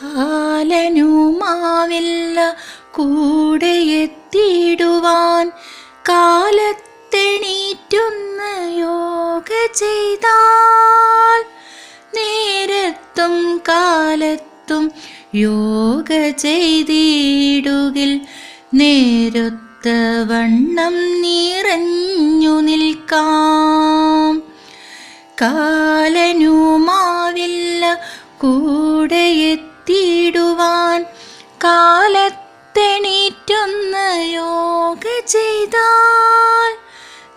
കാലനുമാവില്ല കൂടെ എത്തിയിടുവാൻ കാലത്തെണീറ്റുന്ന യോഗ ചെയ്താൽ നേരത്തും കാലത്തും യോഗ ചെയ്തിടുകിൽ നേരൊത്ത വണ്ണം നിറഞ്ഞു നിൽക്കാം. കാലനുമാവില്ല കൂടെ എത്തിയിടുവാൻ കാലത്തെണീറ്റൊന്ന് യോഗ ചെയ്താൽ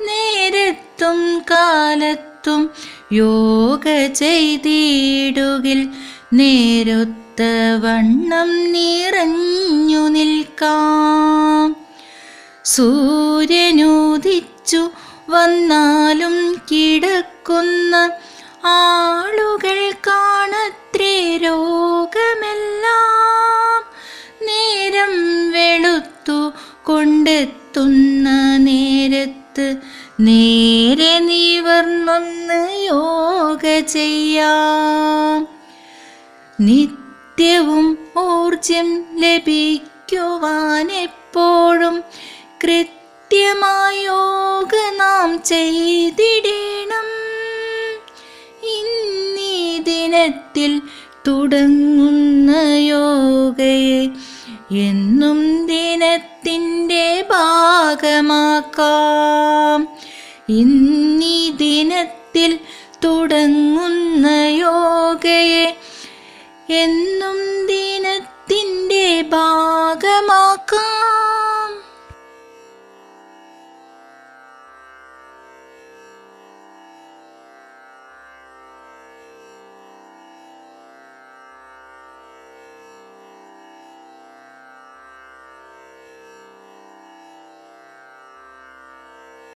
നേരത്തും കാലത്തും യോഗ ചെയ്തിടുകിൽ നേരൊത്ത വണ്ണം നിറഞ്ഞു നിൽക്കാം. സൂര്യനുദിച്ചു വന്നാലും കിടക്കുന്ന ആളുകൾ കൊണ്ടെത്തുന്ന നേരത്ത് നേരെ നിവർന്നൊന്ന് യോഗ ചെയ്യാം. നിത്യവും ഊർജം ലഭിക്കുവാൻ എപ്പോഴും കൃത്യമായ യോഗ നാം ചെയ്തിടണം. ഇന്നീ ദിനത്തിൽ തുടങ്ങുന്ന യോഗയെ എന്നും ദിനത്തിന്റെ ഭാഗമാക്കാം. ഇന്നീ ദിനത്തിൽ തുടങ്ങുന്ന യോഗയെ എന്നും ദിനത്തിന്റെ